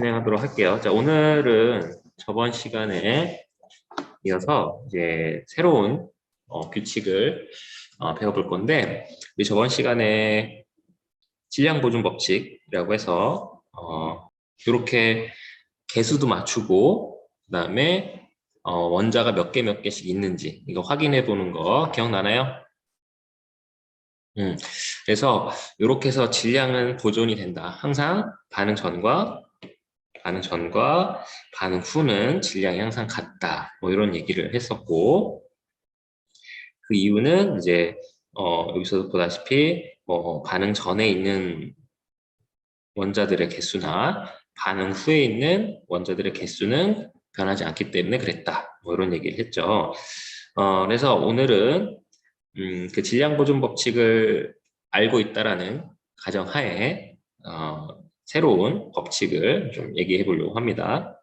진행하도록 할게요. 자, 오늘은 저번 시간에 이어서 이제 새로운 어, 규칙을 어, 배워볼 건데, 우리 저번 시간에 질량 보존 법칙이라고 해서 어, 이렇게 개수도 맞추고, 그다음에 어, 원자가 몇 개몇 개씩 있는지 이거 확인해 보는 거 기억나나요? 음, 그래서 이렇게 해서 질량은 보존이 된다. 항상 반응 전과 반응 전과 반응 후는 질량이 항상 같다. 뭐 이런 얘기를 했었고 그 이유는 이제 어, 여기서도 보다시피 뭐 반응 전에 있는 원자들의 개수나 반응 후에 있는 원자들의 개수는 변하지 않기 때문에 그랬다. 뭐 이런 얘기를 했죠. 어, 그래서 오늘은 음, 그 질량 보존 법칙을 알고 있다라는 가정하에 어, 새로운 법칙을 좀 얘기해 보려고 합니다.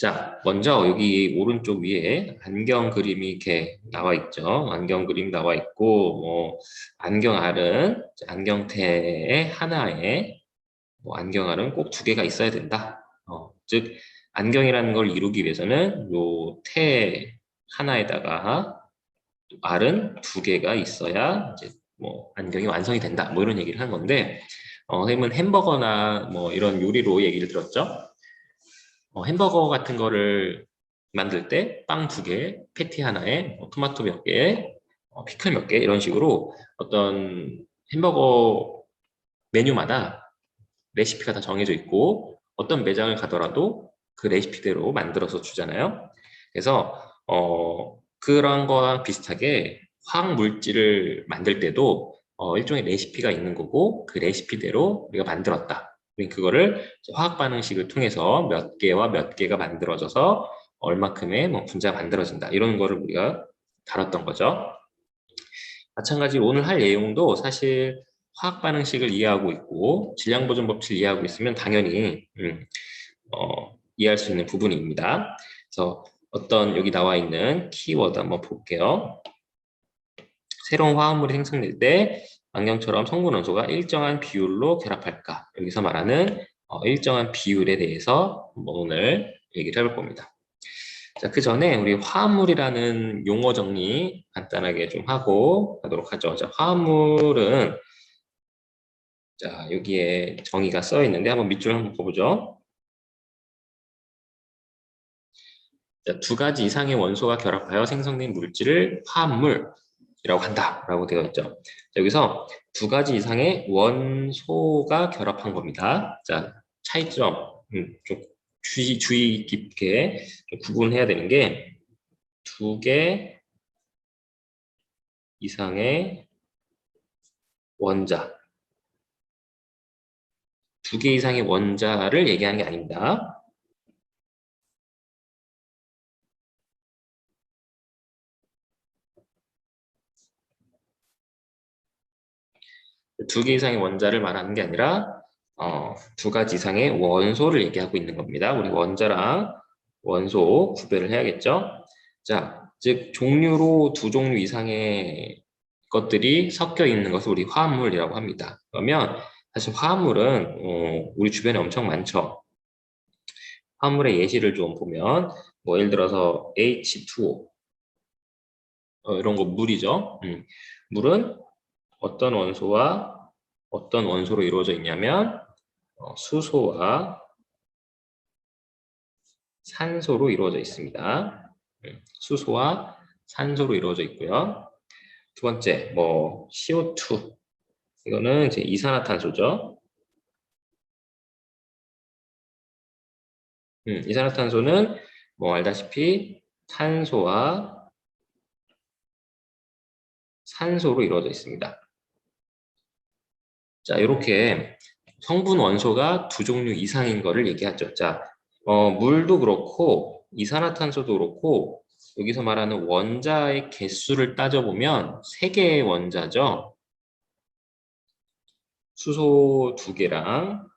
자, 먼저 여기 오른쪽 위에 안경 그림이 이렇게 나와 있죠. 안경 그림 나와 있고, 뭐 안경 알은 안경테의 하나에 뭐 안경 알은 꼭 두 개가 있어야 된다. 어, 즉 안경이라는 걸 이루기 위해서는 요 테 하나에다가 알은 두 개가 있어야 이제 뭐 안경이 완성이 된다. 뭐 이런 얘기를 한 건데, 어, 선생님은 햄버거나 뭐 이런 요리로 얘기를 들었죠. 어, 햄버거 같은 거를 만들 때 빵 두 개, 패티 하나에 뭐 토마토 몇 개, 어, 피클 몇 개 이런 식으로 어떤 햄버거 메뉴마다 레시피가 다 정해져 있고 어떤 매장을 가더라도 그 레시피대로 만들어서 주잖아요. 그래서 어, 그런 거랑 비슷하게 화학 물질을 만들 때도 어, 일종의 레시피가 있는 거고 그 레시피대로 우리가 만들었다. 그거를 화학 반응식을 통해서 몇 개와 몇 개가 만들어져서 얼마큼의 뭐 분자가 만들어진다. 이런 거를 우리가 다뤘던 거죠. 마찬가지로 오늘 할 내용도 사실 화학 반응식을 이해하고 있고 질량 보존 법칙을 이해하고 있으면 당연히 음, 어, 이해할 수 있는 부분입니다. 그래서 어떤 여기 나와 있는 키워드 한번 볼게요. 새로운 화합물이 생성될 때 안경처럼 성분 원소가 일정한 비율로 결합할까? 여기서 말하는 어, 일정한 비율에 대해서 오늘 얘기를 해볼 겁니다. 자, 그 전에 우리 화합물이라는 용어 정리 간단하게 좀 하고 가도록 하죠. 자, 화합물은 자, 여기에 정의가 써 있는데 한번 밑줄 한번 보죠. 자, 두 가지 이상의 원소가 결합하여 생성된 물질을 화합물 이라고 한다라고 되어 있죠. 자, 여기서 두 가지 이상의 원소가 결합한 겁니다. 자, 차이점 음, 좀 주의, 주의 깊게 좀 구분해야 되는 게 두 개 이상의 원자 두 개 이상의 원자를 얘기하는 게 아닙니다. 두 개 이상의 원자를 말하는 게 아니라 어, 두 가지 이상의 원소를 얘기하고 있는 겁니다. 우리 원자랑 원소 구별을 해야겠죠. 자, 즉 종류로 두 종류 이상의 것들이 섞여 있는 것을 우리 화합물이라고 합니다. 그러면 사실 화합물은 어, 우리 주변에 엄청 많죠. 화합물의 예시를 좀 보면 뭐 예를 들어서 H2O 어, 이런 거 물이죠. 음. 물은 어떤 원소와 어떤 원소로 이루어져 있냐면 어, 수소와 산소로 이루어져 있습니다. 음, 수소와 산소로 이루어져 있고요. 두 번째, 뭐 CO2 이거는 이제 이산화탄소죠. 음, 이산화탄소는 뭐 알다시피 탄소와 산소로 이루어져 있습니다. 자, 이렇게 성분 원소가 두 종류 이상인 거를 얘기하죠. 자, 어, 물도 그렇고 이산화탄소도 그렇고 여기서 말하는 원자의 개수를 따져보면 세 개의 원자죠. 수소 두 개랑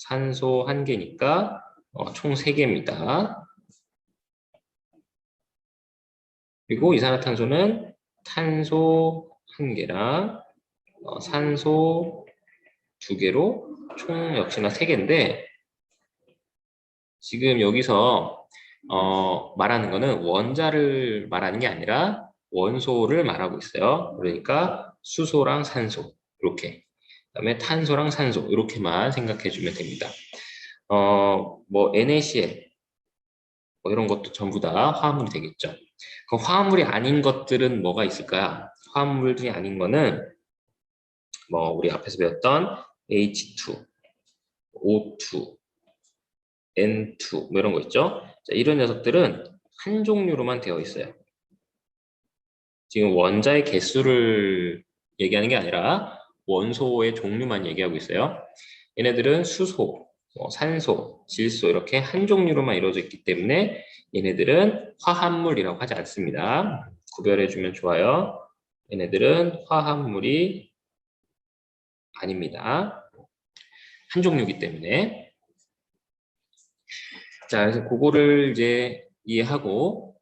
산소 한 개니까 어, 총 세 개입니다. 그리고 이산화탄소는 탄소 한 개랑 어, 산소 두 개로 총 역시나 세 개인데 지금 여기서 어, 말하는 거는 원자를 말하는 게 아니라 원소를 말하고 있어요. 그러니까 수소랑 산소 이렇게 그다음에 탄소랑 산소 이렇게만 생각해 주면 됩니다. 어, 뭐 NaCl 뭐 이런 것도 전부 다 화합물이 되겠죠. 그 화합물이 아닌 것들은 뭐가 있을까요? 화합물이 아닌 거는 뭐 우리 앞에서 배웠던 H2, O2, N2 뭐 이런 거 있죠. 자, 이런 녀석들은 한 종류로만 되어 있어요. 지금 원자의 개수를 얘기하는 게 아니라 원소의 종류만 얘기하고 있어요. 얘네들은 수소, 뭐 산소, 질소 이렇게 한 종류로만 이루어져 있기 때문에 얘네들은 화합물이라고 하지 않습니다. 구별해 주면 좋아요. 얘네들은 화합물이 아닙니다. 한 종류이기 때문에 자, 그래서 그거를 이제 이해하고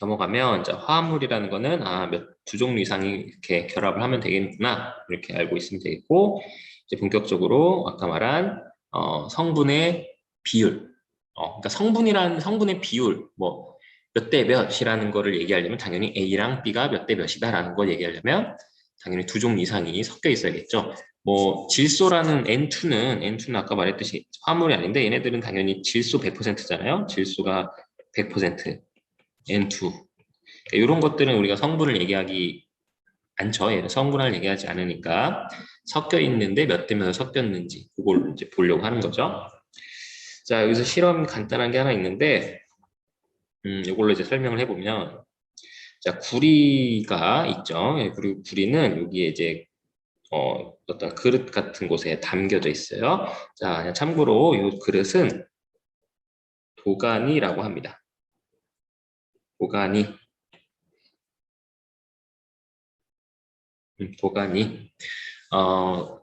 넘어가면 자, 화합물이라는 거는 아, 몇 두 종류 이상이 이렇게 결합을 하면 되겠구나. 이렇게 알고 있으면 되겠고 이제 본격적으로 아까 말한 어, 성분의 비율. 어, 그러니까 성분이라는 성분의 비율 뭐 몇 대 몇이라는 거를 얘기하려면 당연히 A랑 B가 몇 대 몇이다라는 걸 얘기하려면 당연히 두 종류 이상이 섞여 있어야겠죠. 뭐 질소라는 N2는 N2는 아까 말했듯이 화물이 아닌데 얘네들은 당연히 질소 100%잖아요. 질소가 100% N2 이런 것들은 우리가 성분을 얘기하기 않죠. 얘는 성분을 얘기하지 않으니까 섞여 있는데 몇 대 몇을 섞였는지 그걸 이제 보려고 하는 거죠. 자 여기서 실험 간단한 게 하나 있는데 음 이걸로 이제 설명을 해보면 자 구리가 있죠. 예, 그리고 구리는 여기에 이제 어, 어떤 그릇 같은 곳에 담겨져 있어요. 자, 참고로 이 그릇은 도가니라고 합니다. 도가니. 음, 도가니. 어,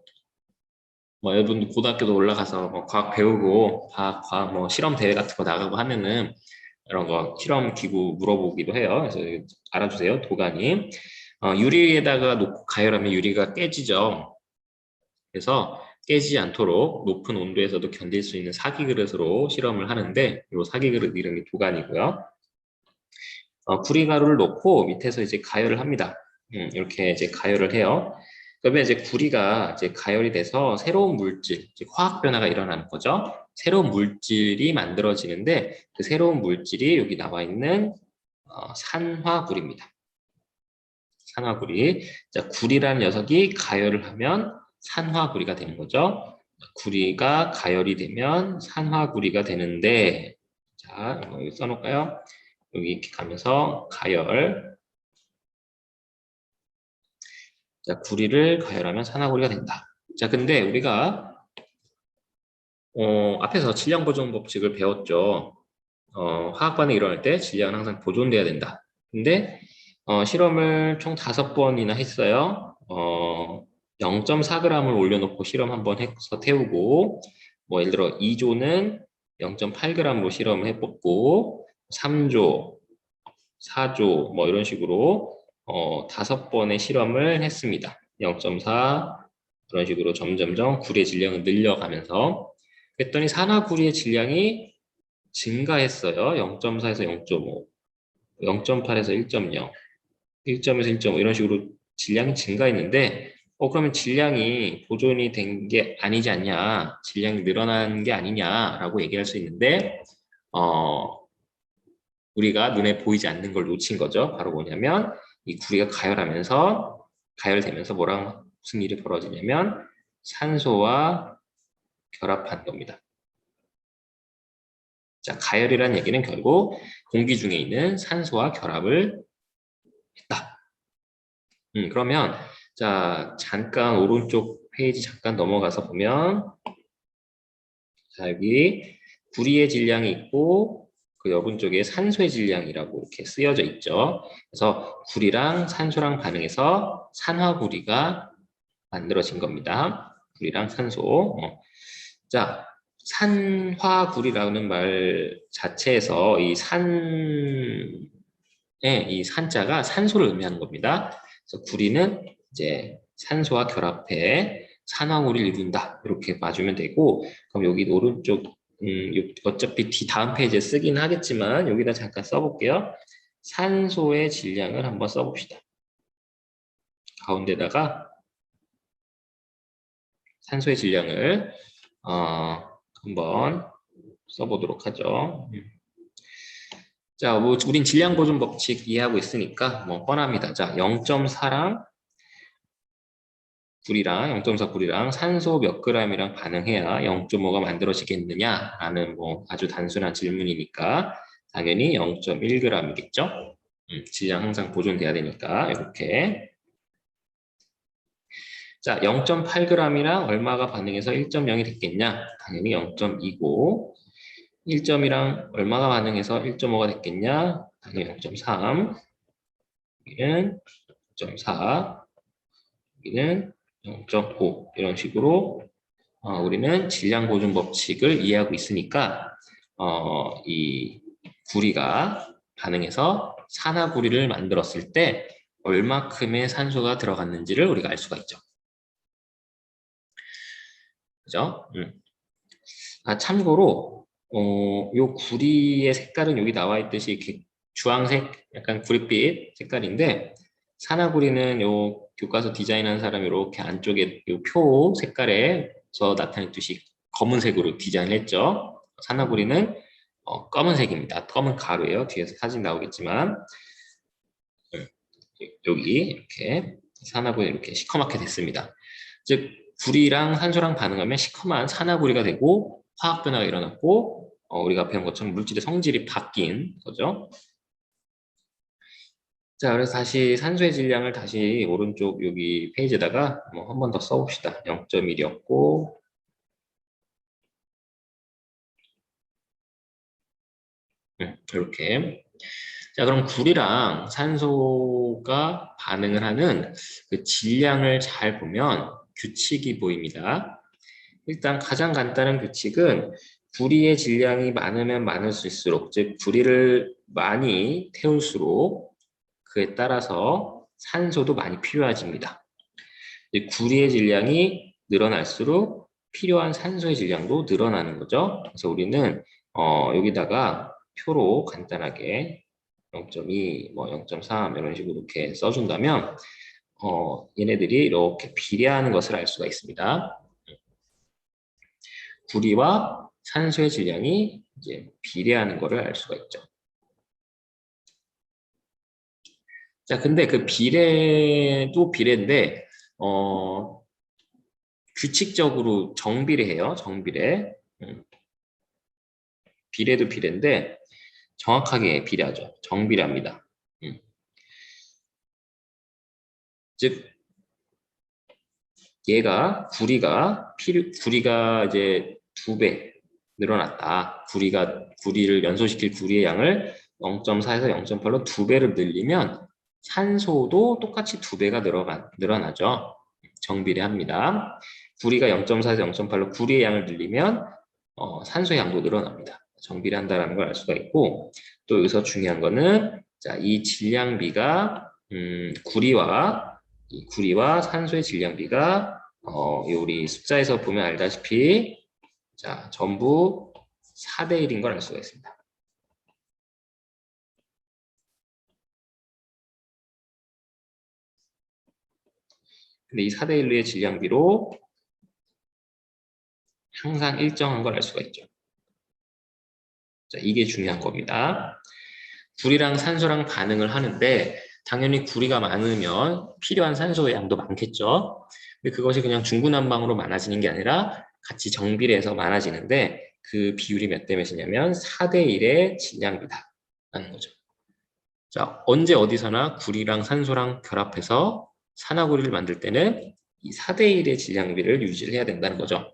뭐 여러분 고등학교도 올라가서 뭐 과학 배우고 과학, 과학 뭐 실험 대회 같은 거 나가고 하면은 이런 거 실험 기구 물어보기도 해요. 그래서 알아주세요. 도가니. 어, 유리에다가 놓고 가열하면 유리가 깨지죠. 그래서 깨지지 않도록 높은 온도에서도 견딜 수 있는 사기 그릇으로 실험을 하는데 이 사기 그릇 이름이 도가니고요. 어, 구리가루를 넣고 밑에서 이제 가열을 합니다. 음, 이렇게 이제 가열을 해요. 그러면 이제 구리가 이제 가열이 돼서 새로운 물질, 화학 변화가 일어나는 거죠. 새로운 물질이 만들어지는데 그 새로운 물질이 여기 나와 있는 어, 산화구리입니다. 산화구리. 자, 구리라는 녀석이 가열을 하면 산화구리가 되는 거죠. 구리가 가열이 되면 산화구리가 되는데, 자, 여기 써놓을까요? 여기 이렇게 가면서 가열. 자, 구리를 가열하면 산화구리가 된다. 자, 근데 우리가 어, 앞에서 질량 보존 법칙을 배웠죠. 어, 화학 반응이 일어날 때 질량은 항상 보존돼야 된다. 근데 어, 실험을 총 다섯 번이나 했어요. 어, 0.4g을 올려놓고 실험 한 번 해서 태우고, 뭐 예를 들어 2조는 0.8g으로 실험을 해봤고, 3조, 4조, 뭐 이런 식으로 어, 다섯 번의 실험을 했습니다. 0.4 그런 식으로 점점점 구리의 질량을 늘려가면서 그랬더니 산화구리의 질량이 증가했어요. 0.4에서 0.5, 0.8에서 1.0 1점에서 1.5 이런 식으로 질량이 증가했는데 어 그러면 질량이 보존이 된 게 아니지 않냐 질량이 늘어난 게 아니냐라고 얘기할 수 있는데 어 우리가 눈에 보이지 않는 걸 놓친 거죠 바로 뭐냐면 이 구리가 가열하면서 가열되면서 뭐랑 무슨 일이 벌어지냐면 산소와 결합한 겁니다 자 가열이라는 얘기는 결국 공기 중에 있는 산소와 결합을 했다. 음, 그러면 자 잠깐 오른쪽 페이지 잠깐 넘어가서 보면 자 여기 구리의 질량이 있고 그 여분 쪽에 산소의 질량이라고 이렇게 쓰여져 있죠. 그래서 구리랑 산소랑 반응해서 산화구리가 만들어진 겁니다. 구리랑 산소. 어. 자, 산화구리라는 말 자체에서 이산 예, 이 산자가 산소를 의미하는 겁니다. 그래서 구리는 이제 산소와 결합해 산화구리를 이룬다. 이렇게 봐주면 되고 그럼 여기 오른쪽 음, 요- 어차피 뒤 다음 페이지에 쓰긴 하겠지만 여기다 잠깐 써볼게요. 산소의 질량을 한번 써봅시다. 가운데다가 산소의 질량을 어, 한번 써보도록 하죠. 음. 자, 뭐 우린 질량 보존 법칙 이해하고 있으니까 뭐 뻔합니다. 자, 0.4랑 불이랑 0.4 불이랑 산소 몇 g이랑 반응해야 0.5가 만들어지겠느냐라는 뭐 아주 단순한 질문이니까 당연히 0.1g이겠죠. 음, 질량 항상 보존돼야 되니까 이렇게 자 0.8g이랑 얼마가 반응해서 1.0이 됐겠냐? 당연히 0.2고 1점이랑 얼마가 반응해서 1.5가 됐겠냐? 당연히 0.3 여기는 0.4 여기는 0.5 이런 식으로 어, 우리는 질량 보존 법칙을 이해하고 있으니까 어, 이 구리가 반응해서 산화구리를 만들었을 때 얼마큼의 산소가 들어갔는지를 우리가 알 수가 있죠. 그죠? 음. 아, 참고로 어, 요 구리의 색깔은 여기 나와 있듯이 주황색 약간 구릿빛 색깔인데 산화구리는 요 교과서 디자인한 사람이 이렇게 안쪽에 요 표 색깔에서 나타냈듯이 검은색으로 디자인했죠. 산화구리는 어, 검은색입니다. 검은 가루예요. 뒤에서 사진 나오겠지만 음, 여기 이렇게 산화구리 이렇게 시커멓게 됐습니다. 즉 구리랑 산소랑 반응하면 시커먼 산화구리가 되고 화학 변화가 일어났고 어, 우리가 배운 것처럼 물질의 성질이 바뀐 거죠. 자, 그래서 다시 산소의 질량을 다시 오른쪽 여기 페이지에다가 뭐 한 번 더 써봅시다. 0.1이었고 음, 이렇게 자 그럼 구리랑 산소가 반응을 하는 그 질량을 잘 보면 규칙이 보입니다. 일단 가장 간단한 규칙은 구리의 질량이 많으면 많을수록 즉 구리를 많이 태울수록 그에 따라서 산소도 많이 필요해집니다. 구리의 질량이 늘어날수록 필요한 산소의 질량도 늘어나는 거죠. 그래서 우리는 어, 여기다가 표로 간단하게 0.2, 뭐 0.3 이런 식으로 이렇게 써준다면 어, 얘네들이 이렇게 비례하는 것을 알 수가 있습니다. 구리와 산소의 질량이 이제 비례하는 것을 알 수가 있죠. 자, 근데 그 비례도 비례인데, 어, 규칙적으로 정비례해요. 정비례. 음. 비례도 비례인데, 정확하게 비례하죠. 정비례합니다. 음. 즉, 얘가, 구리가, 필, 구리가 이제 두 배 늘어났다. 구리가, 구리를 연소시킬 구리의 양을 0.4에서 0.8로 두 배를 늘리면 산소도 똑같이 두 배가 늘어나, 늘어나죠. 정비례합니다. 구리가 0.4에서 0.8로 구리의 양을 늘리면 어, 산소의 양도 늘어납니다. 정비례한다는 걸 알 수가 있고 또 여기서 중요한 거는 자, 이 질량비가 음, 구리와 이 구리와 산소의 질량비가 어, 우리 숫자에서 보면 알다시피 자, 전부 4대 1인 걸 알 수가 있습니다. 근데 이 4대 1의 질량비로 항상 일정한 걸 알 수가 있죠. 자, 이게 중요한 겁니다. 구리랑 산소랑 반응을 하는데 당연히 구리가 많으면 필요한 산소의 양도 많겠죠. 근데 그것이 그냥 중구난방으로 많아지는 게 아니라 같이 정비례해서 많아지는데 그 비율이 몇 대 몇이냐면 4대 1의 질량비다 라는 거죠. 자, 언제 어디서나 구리랑 산소랑 결합해서 산화구리를 만들 때는 이 4대 1의 질량비를 유지를 해야 된다는 거죠.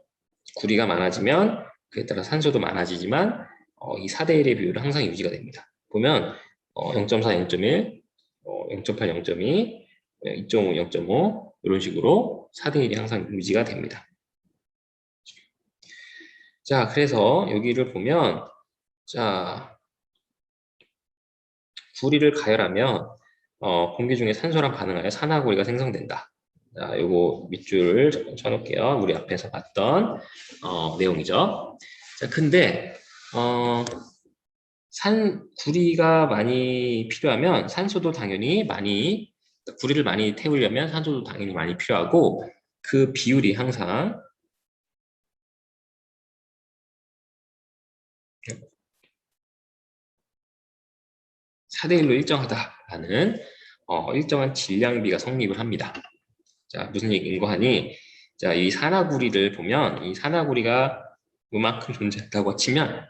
구리가 많아지면 그에 따라 산소도 많아지지만 어, 이 4대 1의 비율은 항상 유지가 됩니다. 보면 어, 0.4, 0.1, 어, 0.8, 0.2, 2.5, 0.5 이런 식으로 4대 1이 항상 유지가 됩니다. 자, 그래서 여기를 보면 자 구리를 가열하면 어, 공기 중에 산소랑 반응하여 산화구리가 생성된다. 자, 요거 밑줄을 쳐놓을게요. 우리 앞에서 봤던 어, 내용이죠. 자, 근데 어, 산 구리가 많이 필요하면 산소도 당연히 많이 구리를 많이 태우려면 산소도 당연히 많이 필요하고 그 비율이 항상 사대 1로 일정하다라는 어, 일정한 질량비가 성립을 합니다. 자, 무슨 얘기인고 하니 자, 이 산화구리를 보면 이 산화구리가 이만큼 존재한다고 치면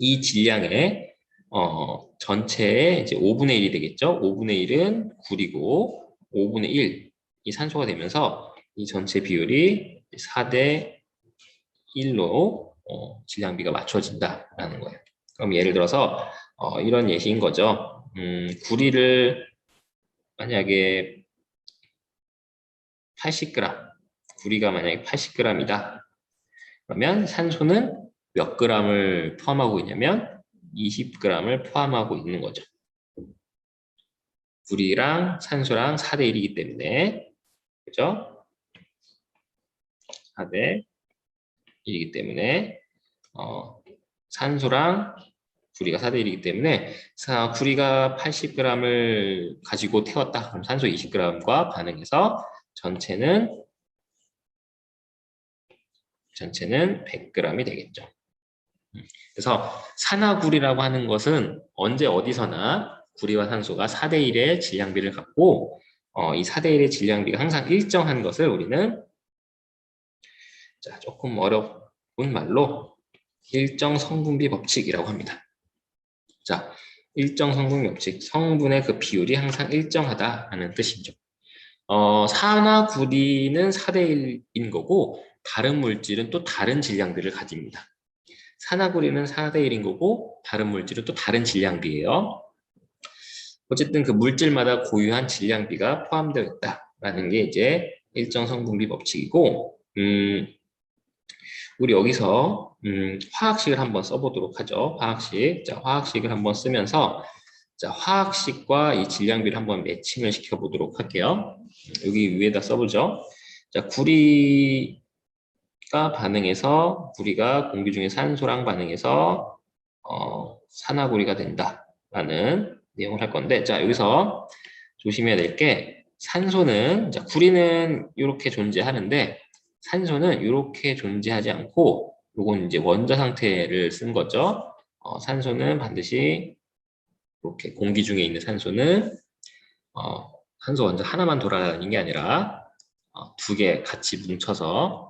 이 질량의 어, 전체의 이제 5분의 1이 되겠죠. 5분의 1은 구리고 5분의 1, 이 산소가 되면서 이 전체 비율이 4대 1로 어, 질량비가 맞춰진다라는 거예요. 그럼 예를 들어서 어, 이런 예시인 거죠. 음, 구리를 만약에 80g, 구리가 만약에 80g이다. 그러면 산소는 몇 g을 포함하고 있냐면 20g을 포함하고 있는 거죠. 구리랑 산소랑 4대 1이기 때문에 그죠? 4대 1이기 때문에 어, 산소랑 구리가 4대 1이기 때문에 사, 구리가 80g을 가지고 태웠다. 그럼 산소 20g과 반응해서 전체는 전체는 100g이 되겠죠. 음, 그래서 산화구리라고 하는 것은 언제 어디서나 구리와 산소가 4대 1의 질량비를 갖고 어, 이 4대 1의 질량비가 항상 일정한 것을 우리는 자, 조금 어려운 말로 일정 성분비 법칙이라고 합니다. 자, 일정 성분 법칙, 성분의 그 비율이 항상 일정하다라는 뜻이죠. 어, 산화구리는 4대 1인 거고 다른 물질은 또 다른 질량비를 가집니다. 산화구리는 4대 1인 거고 다른 물질은 또 다른 질량비예요. 어쨌든 그 물질마다 고유한 질량비가 포함되어 있다라는 게 이제 일정 성분비 법칙이고 음, 우리 여기서 음, 화학식을 한번 써보도록 하죠. 화학식. 자, 화학식을 한번 쓰면서 자, 화학식과 이 질량비를 한번 매칭을 시켜보도록 할게요. 여기 위에다 써보죠. 자, 구리 가 반응해서 구리가 공기 중에 산소랑 반응해서 어, 산화구리가 된다라는 내용을 할 건데 자, 여기서 조심해야 될 게 산소는 자, 구리는 이렇게 존재하는데 산소는 이렇게 존재하지 않고 요건 이제 원자 상태를 쓴 거죠. 어, 산소는 반드시 이렇게 공기 중에 있는 산소는 어, 산소 원자 하나만 돌아다니는 게 아니라 어, 두 개 같이 뭉쳐서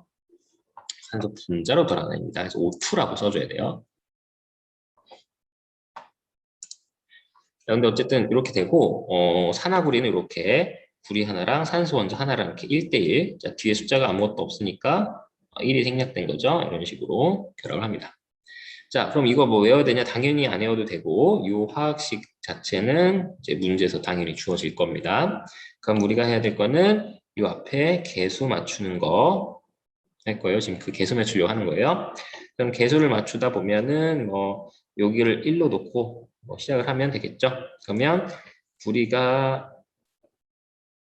산소 분자로 돌아다닙니다. 그래서 O2라고 써줘야 돼요. 근데 어쨌든 이렇게 되고 어, 산화구리는 이렇게 구리 하나랑 산소 원자 하나랑 이렇게 1대1 자, 뒤에 숫자가 아무것도 없으니까 1이 생략된 거죠. 이런 식으로 결합을 합니다. 자, 그럼 이거 뭐 외워야 되냐? 당연히 안 외워도 되고 이 화학식 자체는 이제 문제에서 당연히 주어질 겁니다. 그럼 우리가 해야 될 거는 이 앞에 개수 맞추는 거 할 거예요. 지금 그 개수 맞추려고 하는 거예요. 그럼 개수를 맞추다 보면은 뭐 여기를 1로 놓고 뭐 시작을 하면 되겠죠. 그러면 구리가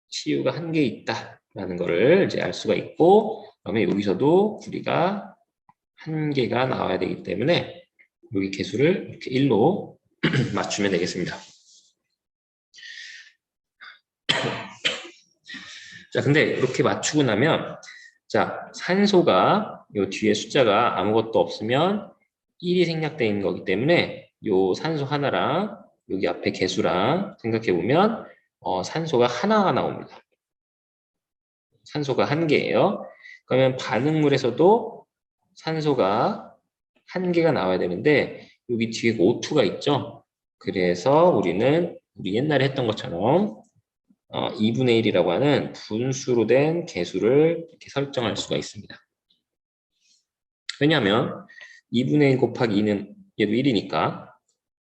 CU가 한 개 있다라는 거를 이제 알 수가 있고 그다음에 여기서도 구리가 한 개가 나와야 되기 때문에 여기 개수를 이렇게 1로 맞추면 되겠습니다. 자, 근데 이렇게 맞추고 나면 자, 산소가 요 뒤에 숫자가 아무것도 없으면 1이 생략되어 있는 거기 때문에 요 산소 하나랑 여기 앞에 개수랑 생각해 보면 어, 산소가 하나가 나옵니다. 산소가 한 개예요. 그러면 반응물에서도 산소가 한 개가 나와야 되는데 여기 뒤에 O2가 있죠. 그래서 우리는 우리 옛날에 했던 것처럼 어, 2분의 1이라고 하는 분수로 된 개수를 이렇게 설정할 수가 있습니다. 왜냐하면 2분의 1 곱하기 2는 얘도 1이니까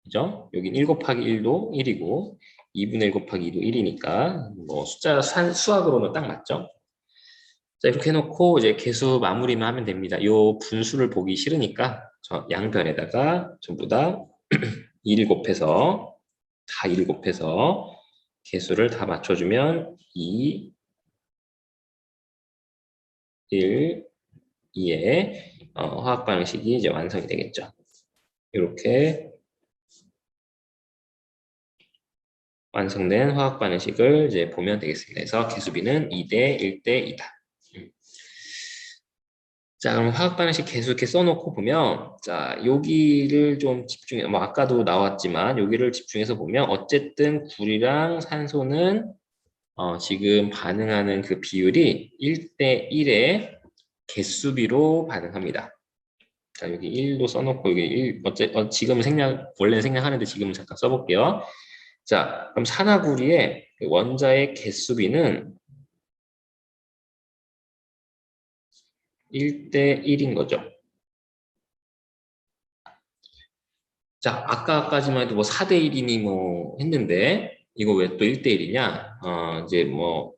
그죠? 여긴 1 곱하기 1도 1이고 2분의 1 곱하기 2도 1이니까 뭐 숫자 산, 수학으로는 딱 맞죠? 자 이렇게 해놓고 이제 개수 마무리만 하면 됩니다. 요 분수를 보기 싫으니까 저 양변에다가 전부 다 1 곱해서 다 1 곱해서 개수를 다 맞춰주면 2, 1, 2의 어, 화학 방식이 이제 완성이 되겠죠. 이렇게 완성된 화학 반응식을 이제 보면 되겠습니다. 그래서 개수비는 2대 1대 2다. 자, 그럼 화학 반응식 개수 이렇게 써놓고 보면, 자, 여기를 좀 집중해, 뭐, 아까도 나왔지만, 여기를 집중해서 보면, 어쨌든 굴이랑 산소는, 어, 지금 반응하는 그 비율이 1대 1의 개수비로 반응합니다. 자, 여기 1도 써놓고, 여기 1, 어째, 어, 지금 생략, 원래는 생략하는데 지금은 잠깐 써볼게요. 자, 그럼 산화구리의 원자의 개수비는 1대 1인 거죠. 자, 아까까지만 해도 뭐 4대 1이니 뭐 했는데 이거 왜 또 1대 1이냐? 어, 이제 뭐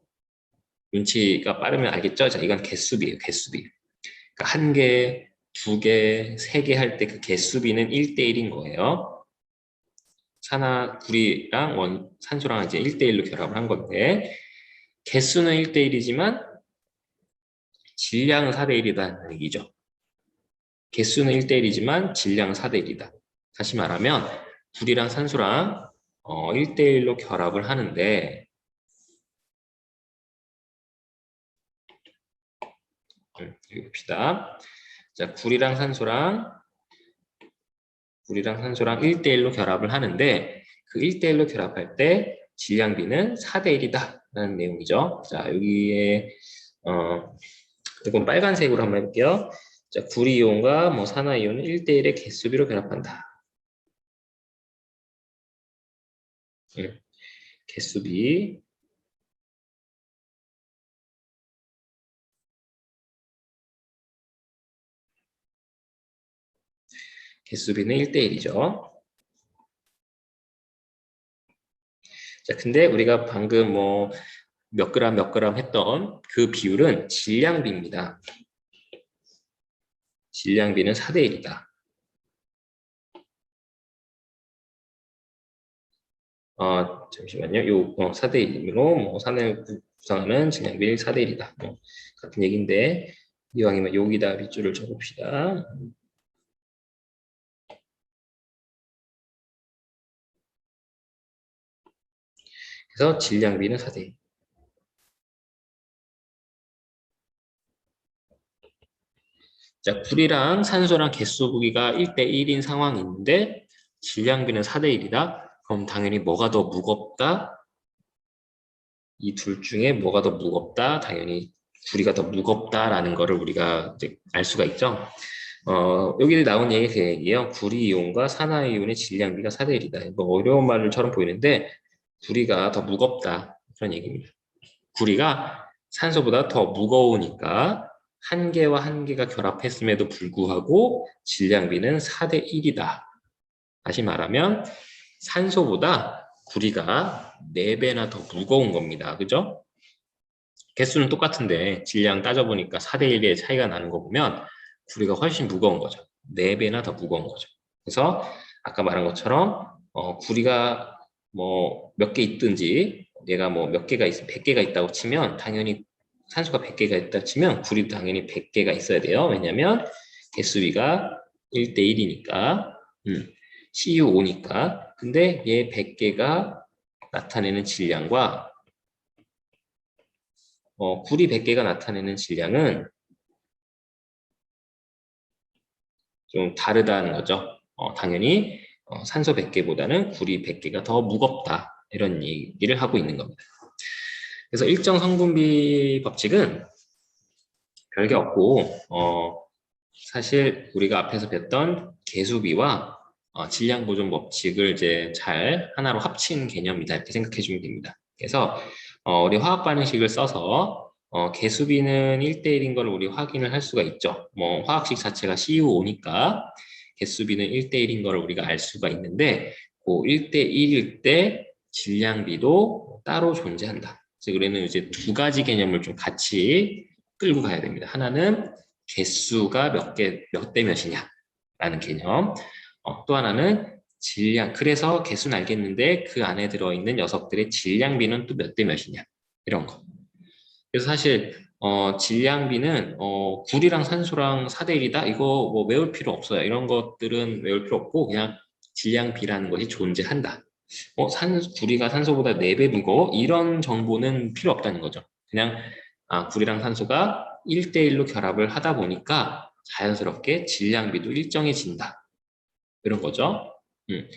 눈치가 빠르면 알겠죠? 자, 이건 개수비예요, 개수비. 그러니까 한 개, 두 개, 세 개 할 때 그 개수비는 1대 1인 거예요. 산화 구리랑 원 산소랑 이제 1대 1로 결합을 한 건데 개수는 1대 1이지만 질량은 4대 1이다는 얘기죠. 개수는 1대 1이지만 질량은 4대 1이다. 다시 말하면 불이랑 산소랑 어, 1대 1로 결합을 하는데 음, 여기 봅시다. 자, 불이랑 산소랑 불이랑 산소랑 1대 1로 결합을 하는데 그 1대 1로 결합할 때 질량비는 4대 1이다 라는 내용이죠. 자, 여기에 어 이건 빨간색으로 한번 해볼게요. 자, 구리이온과 뭐 산화이온은 1대1의 개수비로 결합한다. 음, 개수비. 개수비는 1대1이죠. 자, 근데 우리가 방금 뭐 몇 그램 몇 그램 했던 그 비율은 질량비입니다. 질량비는 4대 1이다. 어, 잠시만요. 요 어, 4대 1이므로 뭐 산을 구성하는 질량비 4대 1이다. 뭐, 같은 얘기인데 이왕이면 여기다 빗줄을 쳐봅시다. 그래서 질량비는 4대 1. 자, 불이랑 산소랑 개수 부기가 1대 1인 상황인데 질량비는 4대 1이다. 그럼 당연히 뭐가 더 무겁다? 이 둘 중에 뭐가 더 무겁다? 당연히 불이가 더 무겁다라는 거를 우리가 알 수가 있죠. 어, 여기 나온 얘기 그 얘기예요. 구리 이온과 산화 이온의 질량비가 4대 1이다. 뭐 어려운 말처럼 보이는데 구리가 더 무겁다. 그런 얘기입니다. 구리가 산소보다 더 무거우니까 한 개와 한 개가 결합했음에도 불구하고 질량비는 4대 1이다. 다시 말하면 산소보다 구리가 4배나 더 무거운 겁니다. 그죠? 개수는 똑같은데 질량 따져보니까 4대 1의 차이가 나는 거 보면 구리가 훨씬 무거운 거죠. 4배나 더 무거운 거죠. 그래서 아까 말한 것처럼 어, 구리가 뭐 몇 개 있든지 얘가 뭐 몇 개가 있, 100개가 있다고 치면 당연히 산소가 100개가 있다 치면 구리도 당연히 100개가 있어야 돼요. 왜냐하면 개수비가 1대 1이니까 음, CU5니까 근데 얘 100개가 나타내는 질량과 어, 구리 100개가 나타내는 질량은 좀 다르다는 거죠. 어, 당연히 어, 산소 100개보다는 구리 100개가 더 무겁다 이런 얘기를 하고 있는 겁니다. 그래서 일정 성분비 법칙은 별게 없고 어, 사실 우리가 앞에서 뵀던 개수비와 어, 질량 보존 법칙을 이제 잘 하나로 합친 개념이다 이렇게 생각해 주면 됩니다. 그래서 어, 우리 화학 반응식을 써서 어, 개수비는 1대1인 걸 우리 확인을 할 수가 있죠. 뭐 화학식 자체가 CU5니까 개수비는 1대1인 걸 우리가 알 수가 있는데 그 1대1일 때 질량비도 따로 존재한다. 그래서 우리는 이제 두 가지 개념을 좀 같이 끌고 가야 됩니다. 하나는 개수가 몇 개, 몇 대 몇이냐 라는 개념. 어, 또 하나는 질량. 그래서 개수는 알겠는데 그 안에 들어있는 녀석들의 질량비는 또 몇 대 몇이냐. 이런 거. 그래서 사실 어, 질량비는 어, 굴이랑 산소랑 4대 1이다? 이거 뭐 외울 필요 없어요. 이런 것들은 외울 필요 없고 그냥 질량비라는 것이 존재한다. 어, 산, 구리가 산소보다 4배 무거워? 이런 정보는 필요 없다는 거죠. 그냥 아, 구리랑 산소가 1대1로 결합을 하다 보니까 자연스럽게 질량비도 일정해진다. 이런 거죠. 음.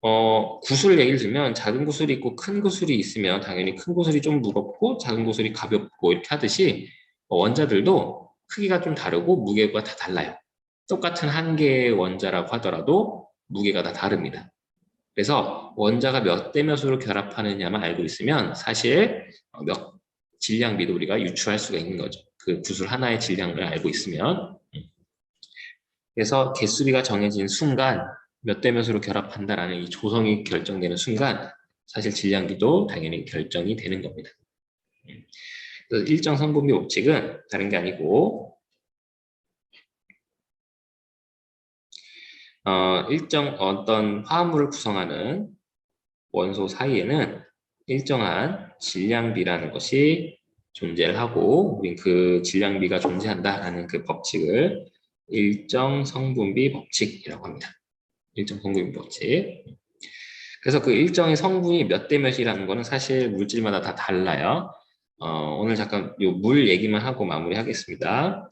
어, 구슬 예를 들면 작은 구슬이 있고 큰 구슬이 있으면 당연히 큰 구슬이 좀 무겁고 작은 구슬이 가볍고 이렇게 하듯이 어, 원자들도 크기가 좀 다르고 무게가 다 달라요. 똑같은 한 개의 원자라고 하더라도 무게가 다 다릅니다. 그래서 원자가 몇 대 몇으로 결합하느냐만 알고 있으면 사실 어, 몇 질량비도 우리가 유추할 수가 있는 거죠. 그 구슬 하나의 질량을 알고 있으면 음. 그래서 개수비가 정해진 순간 몇 대 몇으로 결합한다라는 이 조성이 결정되는 순간 사실 질량비도 당연히 결정이 되는 겁니다. 일정 성분비 법칙은 다른 게 아니고 어, 일정 어떤 화합물을 구성하는 원소 사이에는 일정한 질량비라는 것이 존재를 하고 우린 그 질량비가 존재한다라는 그 법칙을 일정 성분비 법칙이라고 합니다. 일정 성분비 법칙. 그래서 그 일정의 성분이 몇 대 몇이라는 거는 사실 물질마다 다 달라요. 어, 오늘 잠깐 요 물 얘기만 하고 마무리하겠습니다.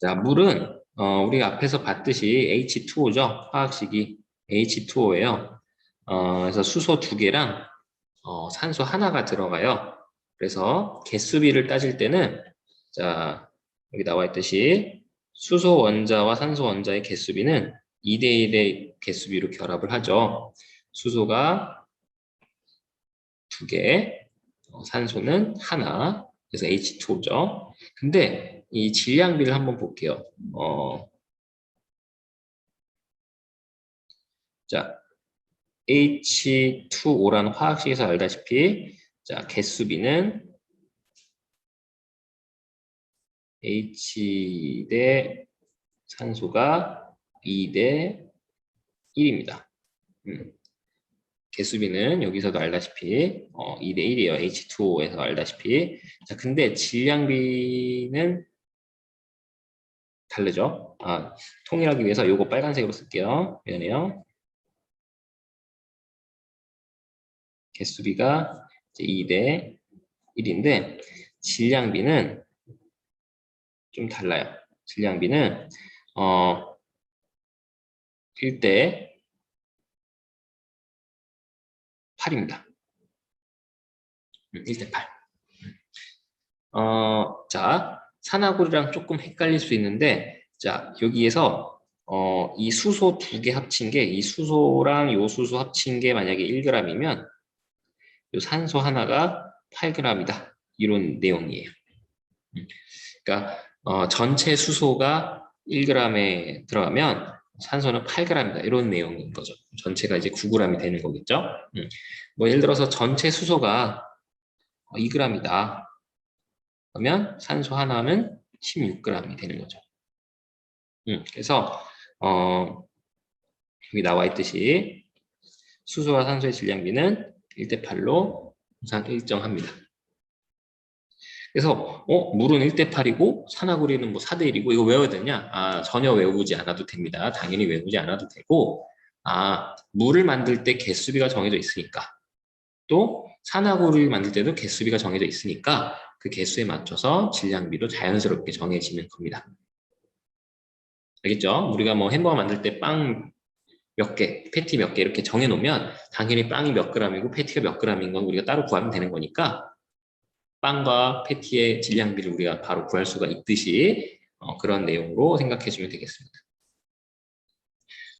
자, 물은 어, 우리가 앞에서 봤듯이 H2O죠. 화학식이 H2O예요. 어, 그래서 수소 두 개랑 어, 산소 하나가 들어가요. 그래서 개수비를 따질 때는 자 여기 나와 있듯이 수소 원자와 산소 원자의 개수비는 2대 1의 개수비로 결합을 하죠. 수소가 두 개, 어, 산소는 하나, 그래서 H2O죠. 근데 이 질량비를 한번 볼게요. 어, 자, H2O라는 화학식에서 알다시피 자, 개수비는 H 대 산소가 2 대 1입니다. 음. 개수비는 여기서도 알다시피 어, 2대 1이에요. H2O에서 알다시피. 자, 근데 질량비는 다르죠? 아, 통일하기 위해서 요거 빨간색으로 쓸게요. 미안해요. 개수비가 2대 1인데 질량비는 좀 달라요. 질량비는 어 1대 8입니다. 1대 8. 어, 자, 산화골이랑 조금 헷갈릴 수 있는데, 자, 여기에서 어, 이 수소 두 개 합친 게, 이 수소랑 요 수소 합친 게 만약에 1g이면, 요 산소 하나가 8g이다. 이런 내용이에요. 음. 그러니까 어, 전체 수소가 1g에 들어가면 산소는 8g이다. 이런 내용인 거죠. 전체가 이제 9g이 되는 거겠죠. 음. 뭐 예를 들어서 전체 수소가 2g이다. 그러면 산소 하나는 16g이 되는 거죠. 음. 그래서 어, 여기 나와 있듯이 수소와 산소의 질량비는 1대 8로 항상 일정합니다. 그래서 어 물은 1대 8이고 산화구리는 뭐 4대 1이고 이거 외워야 되냐? 아 전혀 외우지 않아도 됩니다. 당연히 외우지 않아도 되고 아 물을 만들 때 개수비가 정해져 있으니까 또 산화구를 만들 때도 개수비가 정해져 있으니까 그 개수에 맞춰서 질량비도 자연스럽게 정해지는 겁니다. 알겠죠? 우리가 뭐 햄버거 만들 때 빵 몇 개, 패티 몇 개 이렇게 정해놓으면 당연히 빵이 몇 그램이고 패티가 몇 그램인 건 우리가 따로 구하면 되는 거니까 빵과 패티의 질량비를 우리가 바로 구할 수가 있듯이 어, 그런 내용으로 생각해 주면 되겠습니다.